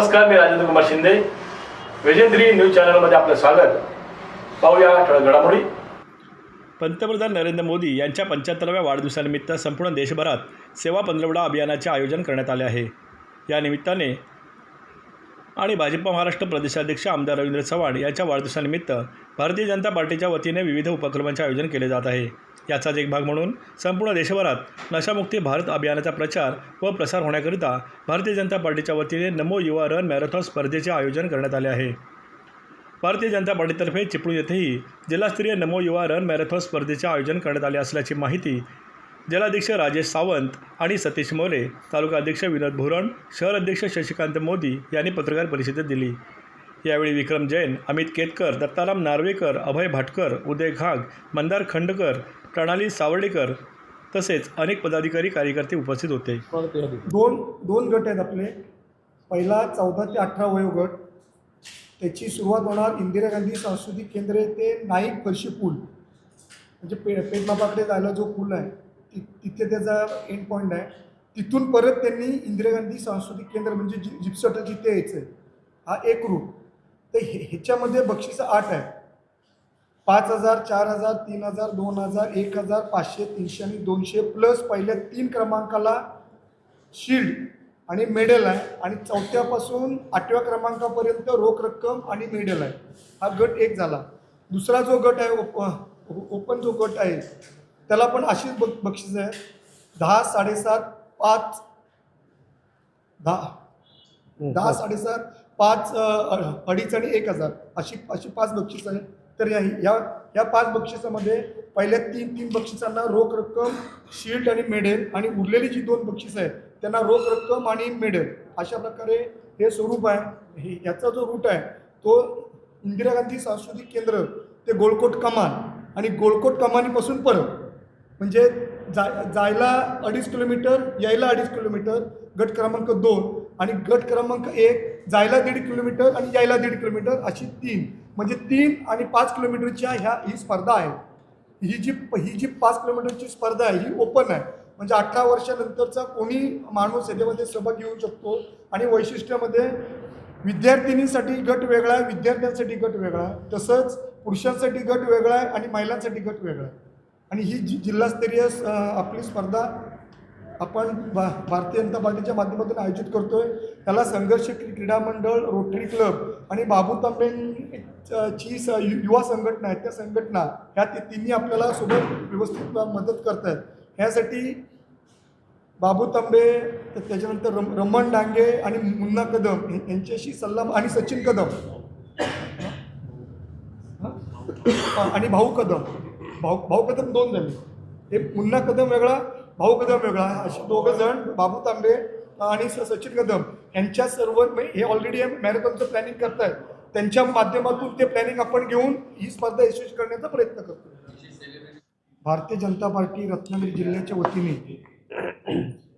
नमस्कार मी राजेंद्र कुमार शिंदे. वेजेंद्री न्यूज चॅनलमध्ये आपलं स्वागत. पाहूया ठळक घडामोडी. पंतप्रधान नरेंद्र मोदी यांच्या पंच्याहत्तराव्या वाढदिवसानिमित्त संपूर्ण देशभरात सेवा पंधरवडा अभियानाचे आयोजन करण्यात आले आहे. या निमित्ताने आणि भाजप महाराष्ट्र प्रदेशाध्यक्ष आमदार रवींद्र चव्हाण यांच्या वाढदिवसानिमित्त भारतीय जनता पार्टीच्या वतीने विविध उपक्रमांचे आयोजन केले जात आहे. याचाच एक भाग म्हणून संपूर्ण देशभरात नशामुक्ती भारत अभियानाचा प्रचार व प्रसार होण्याकरिता भारतीय जनता पार्टीच्या वतीने नमो युवा रन मॅरेथॉन स्पर्धेचे आयोजन करण्यात आले आहे. भारतीय जनता पार्टीतर्फे चिपळूण येथेही जिल्हास्तरीय नमो युवा रन मॅरेथॉन स्पर्धेचे आयोजन करण्यात आले असल्याची माहिती जिल्हाध्यक्ष राजेश सावंत आणि सतीश मोरे तालुका अध्यक्ष विनोद भोरण शहर अध्यक्ष शशिकांत मोदी यांनी पत्रकार परिषदेत दिली. यावेळी विक्रम जैन अमित केतकर दत्ताराम नार्वेकर अभय भाटकर उदय घाग मंदार खंडकर प्रणाली सावर्डेकर तसेच अनेक पदाधिकारी कार्यकर्ते उपस्थित होते. दोन दोन गट आहेत आपले. पहिला चौदा ते अठरा वयोगट त्याची सुरुवात होणार इंदिरा गांधी सांस्कृतिक केंद्र ते नाईक फरशी पूल. म्हणजे पे पेटमापाकडे जायला जो पूल आहे. ति तिथे त्याचा एंड पॉईंट आहे. तिथून परत त्यांनी इंदिरा गांधी सांस्कृतिक केंद्र म्हणजे जि जिप्सटर जिथे यायचं आहे हा एक रूट तर हे ह्याच्यामध्ये बक्षीस आठ आहे पाच हजार चार हजार तीन हजार दोन हजार एक हजार पाचशे तीनशे आणि दोनशे प्लस पहिल्या तीन क्रमांकाला शिल्ड आणि मेडल आहे. आणि चौथ्यापासून आठव्या क्रमांकापर्यंत रोख रक्कम आणि मेडल आहे. हा गट एक झाला. दुसरा जो गट आहे ओप ओपन जो गट आहे त्याला पण अशीच बक बक्षीस आहे. दहा साडेसात पाच दहा. दहा साडेसात पाच अडीच आणि एक हजार. अशी अशी पाच बक्षीस आहे. तर या या या पाच बक्षिसामध्ये पहिल्या तीन तीन बक्षिसांना रोख रक्कम शील्ड आणि मेडल आणि उरलेली जी दोन बक्षीस आहेत त्यांना रोख रक्कम आणि मेडल अशा प्रकारे हे स्वरूप आहे. हे याचा जो रूट आहे तो इंदिरा गांधी सांस्कृतिक केंद्र ते गोलकोट कमान आणि गोलकोट कमानीपासून परत. म्हणजे जा जायला अडीच किलोमीटर यायला अडीच किलोमीटर गट क्रमांक दोन आणि गट क्रमांक एक जायला दीड किलोमीटर आणि यायला दीड किलोमीटर अशी तीन. म्हणजे तीन आणि पाच किलोमीटरच्या ह्या ही स्पर्धा आहे. ही जी ही जी पाच किलोमीटरची स्पर्धा आहे ही ओपन आहे. म्हणजे अठरा वर्षानंतरचा कोणी माणूस याच्यामध्ये सहभाग घेऊ शकतो आणि वैशिष्ट्यामध्ये विद्यार्थिनींसाठी गट वेगळा आहे विद्यार्थ्यांसाठी गट वेगळा आहे तसंच पुरुषांसाठी गट वेगळा आहे आणि महिलांसाठी गट वेगळा आहे. आणि ही जि जिल्हास्तरीय आपली स्पर्धा आपण भा भारतीय जनता पार्टीच्या माध्यमातून आयोजित करतो आहे त्याला संघर्ष क्रीडा मंडळ रोटरी क्लब आणि बाबू तांबेंची स यु- युवा संघटना आहेत. त्या संघटना ह्या ति- तिन्ही आपल्याला सोबत व्यवस्थित मदत करत आहेत ह्यासाठी बाबू तांबे तर त्याच्यानंतर रम रमण डांगे आणि मुन्ना कदम हे- यांच्याशी सल्ला आणि सचिन कदम. आणि भाऊ कदम. भाऊ भाऊ कदम दोन झाले हे मुन्ना कदम वेगळा भाऊ कदम वेगळा. असे दोघं जण बाबू तांबे आणि स- सचिन कदम यांच्या सर्व म्हणजे हे ऑलरेडी मॅरेथॉनचं प्लॅनिंग करतायत. त्यांच्या माध्यमातून ते प्लॅनिंग आपण घेऊन ही स्पर्धा यशस्वी करण्याचा प्रयत्न करतो भारतीय जनता पार्टी रत्नागिरी जिल्ह्याच्या वतीने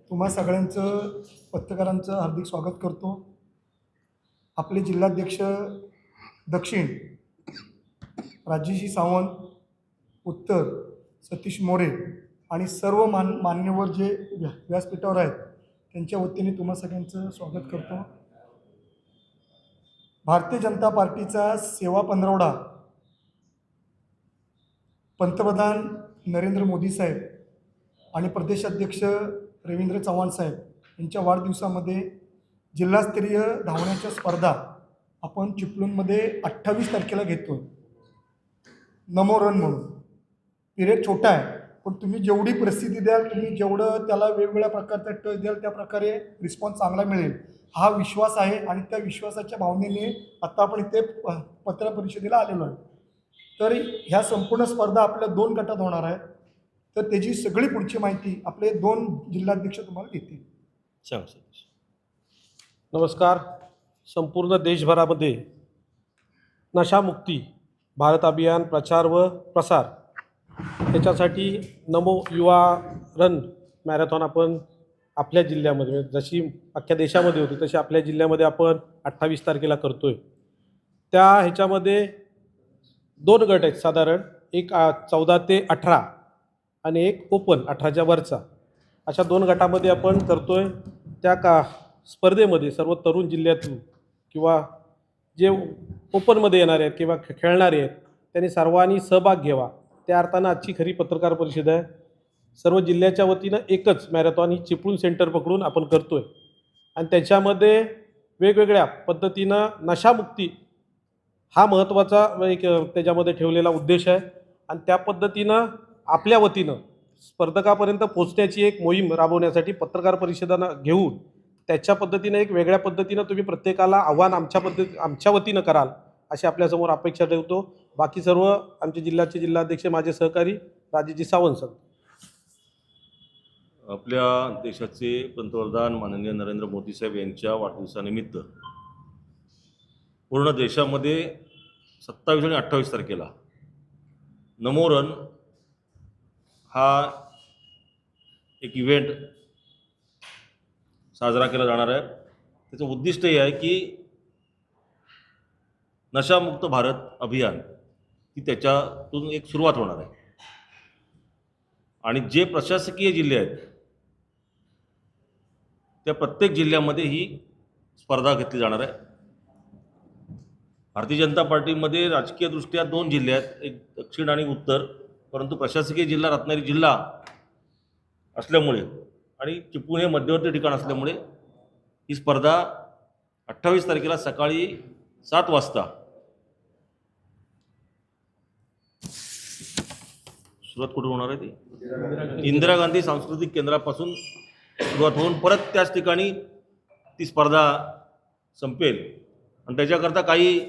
तुम्हा सगळ्यांचं पत्रकारांचं हार्दिक स्वागत करतो. आपले जिल्हाध्यक्ष दक्षिण राजेशी सावंत उत्तर सतीश मोरे आणि सर्व मान मान्यवर जे व्या व्यासपीठावर आहेत त्यांच्या वतीने तुम्हा सगळ्यांचं स्वागत करतो. भारतीय जनता पार्टीचा सेवा पंधरवडा. पंतप्रधान नरेंद्र मोदी साहेब आणि प्रदेशाध्यक्ष रवींद्र चव्हाण साहेब यांच्या वाढदिवसामध्ये जिल्हास्तरीय धावण्याच्या स्पर्धा आपण चिपळूणमध्ये अठ्ठावीस तारखेला घेतो नमो रन म्हणून. पिरियड छोटा आहे पण तुम्ही जेवढी प्रसिद्धी द्याल तुम्ही जेवढं त्याला वेगवेगळ्या प्रकारचा टच द्याल त्या प्रकारे रिस्पॉन्स चांगला मिळेल. हा विश्वास आहे आणि त्या विश्वासाच्या भावनेने आत्ता आपण इथे प- पत्रपरिषदेला आलेलो आहे. तर ह्या संपूर्ण स्पर्धा आपल्या दोन गटात होणार आहेत तर त्याची सगळी पुढची माहिती आपले दोन जिल्हाध्यक्ष तुम्हाला देतील. नमस्कार. संपूर्ण देशभरामध्ये नशामुक्ती भारत अभियान प्रचार व प्रसार त्याच्यासाठी नमो युवा रन मॅरेथॉन आपण आपल्या जिल्ह्यामध्ये जशी अख्ख्या देशामध्ये होती तशी आपल्या जिल्ह्यामध्ये आपण अठ्ठावीस तारखेला करतो आहे त्या ह्याच्यामध्ये दोन गट आहेत साधारण एक चौदा ते अठरा आणि एक ओपन अठराच्या वरचा. अशा दोन गटामध्ये आपण करतो आहे त्या का स्पर्धेमध्ये सर्व तरुण जिल्ह्यातून किंवा जे ओपनमध्ये येणारे आहेत किंवा खेळणारे आहेत त्यांनी सर्वांनी सहभाग घ्यावा. त्या अर्थानं आजची खरी पत्रकार परिषद आहे. सर्व जिल्ह्याच्या वतीनं एकच मॅरेथॉन ही चिपळूण सेंटर पकडून आपण करतो आहे आणि त्याच्यामध्ये वेगवेगळ्या पद्धतीनं नशामुक्ती हा महत्त्वाचा एक त्याच्यामध्ये ठेवलेला उद्देश आहे. आणि त्या पद्धतीनं आपल्या वतीनं स्पर्धकापर्यंत पोचण्याची एक मोहीम राबवण्यासाठी पत्रकार परिषदानं घेऊन त्याच्या पद्धतीनं एक वेगळ्या पद्धतीनं तुम्ही प्रत्येकाला आव्हान आमच्या पद्धती आमच्या वतीनं कराल अशी आपल्यासमोर अपेक्षा ठेवतो. बाकी सर्व आमचे जिल्ह्याचे जिल्हाध्यक्ष माझे सहकारी राजेजी सावंत सर. आपल्या देशाचे पंतप्रधान माननीय नरेंद्र मोदी साहेब यांच्या वाढदिवसानिमित्त पूर्ण देशामध्ये सत्तावीस आणि अठ्ठावीस तारखेला नमो रन हा एक इव्हेंट साजरा केला जाणार आहे. त्याचं उद्दिष्ट हे आहे की नशामुक्त भारत अभियान ती त्याच्यातून एक सुरुवात होणार आहे. आणि जे प्रशासकीय जिल्हे आहेत त्या प्रत्येक जिल्ह्यामध्ये ही स्पर्धा घेतली जाणार आहे. भारतीय जनता पार्टीमध्ये राजकीयदृष्ट्या दोन जिल्हे आहेत एक दक्षिण आणि उत्तर. परंतु प्रशासकीय जिल्हा रत्नागिरी जिल्हा असल्यामुळे आणि चिपळूण हे मध्यवर्ती ठिकाण असल्यामुळे ही स्पर्धा अठ्ठावीस तारखेला सकाळी सात वाजता सुरुवात कुठून होणार आहे ती? इंदिरा गांधी सांस्कृतिक केंद्रापासून सुरुवात होऊन परत त्याच ठिकाणी ती स्पर्धा संपेल. आणि त्याच्याकरता काही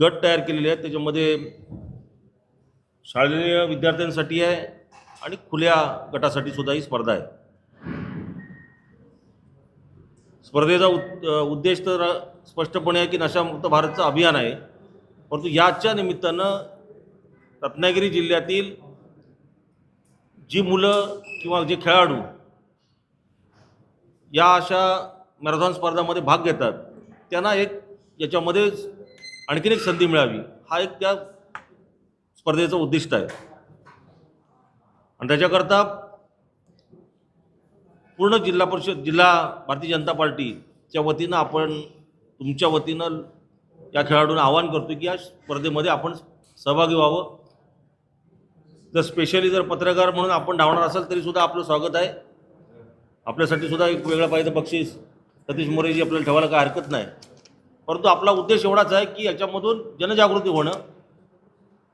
गट तयार केलेले आहेत. त्याच्यामध्ये शालेय विद्यार्थ्यांसाठी आहे आणि खुल्या गटासाठी सुद्धा ही स्पर्धा आहे. स्पर्धेचा उद उद्देश तर स्पष्टपणे आहे की नशामुक्त भारतचं अभियान आहे. परंतु याच्या निमित्तानं रत्नागिरी जिल्ह्यातील जी मुलं किंवा जे खेळाडू या अशा मॅरेथॉन स्पर्धामध्ये भाग घेतात त्यांना एक याच्यामध्ये आणखीन एक संधी मिळावी हा एक त्या स्पर्धेचं उद्दिष्ट आहे. आणि त्याच्याकरता पूर्ण जिल्हा परिषद जिल्हा भारतीय जनता पार्टीच्या वतीनं आपण तुमच्या वतीनं या खेळाडूंना आवाहन करतो की या स्पर्धेमध्ये आपण सहभागी व्हावं. जर स्पेशली जर पत्रकार म्हणून आपण धावणार असाल तरी सुद्धा आपलं स्वागत आहे. आपल्यासाठी सुद्धा एक वेगळं पाहिजे बक्षीस. सतीश मोरेजी आपल्याला ठेवायला काय हरकत नाही. परंतु आपला उद्देश एवढाच आहे की याच्यामधून जनजागृती होणं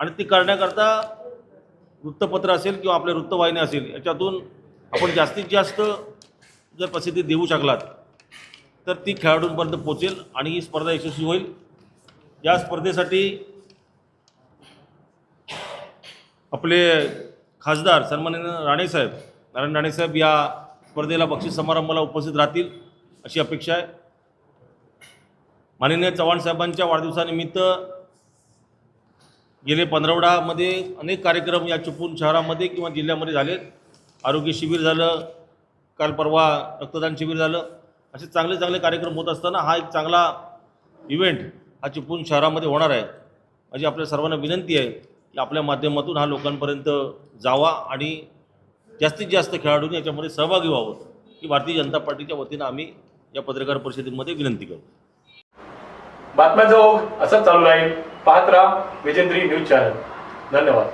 आणि ती करण्याकरता वृत्तपत्र असेल किंवा आपल्या वृत्तवाहिनी असेल याच्यातून आपण जास्तीत जास्त जर प्रसिद्धी देऊ शकलात तर ती खेळाडूंपर्यंत पोचेल आणि ही स्पर्धा यशस्वी होईल. या स्पर्धेसाठी आपले खासदार सन्माननीय राणेसाहेब नारायण राणेसाहेब या स्पर्धेला बक्षीस समारंभाला उपस्थित राहतील अशी अपेक्षा आहे. माननीय चव्हाण साहेबांच्या वाढदिवसानिमित्त गेले पंधरवडामध्ये अनेक कार्यक्रम या चिपळूण शहरामध्ये किंवा जिल्ह्यामध्ये झालेत आरोग्य शिबिर झालं काल परवा रक्तदान शिबिर झालं. असे चांगले चांगले कार्यक्रम होत असताना हा एक चांगला इव्हेंट हा चिपळूण शहरामध्ये होणार आहे. माझी आपल्या सर्वांना विनंती आहे. आपल्या माध्यमातून हा लोकांपर्यंत जावा आणि जास्तीत जास्त खेळाडूंनी याच्यामध्ये सहभागी व्हावं ही भारतीय जनता पार्टीच्या वतीनं आम्ही या पत्रकार परिषदेमध्ये विनंती करू बातम्याचा ओघ असंच चालू राहील. पाहत राहा विजेंद्री न्यूज चॅनल. धन्यवाद.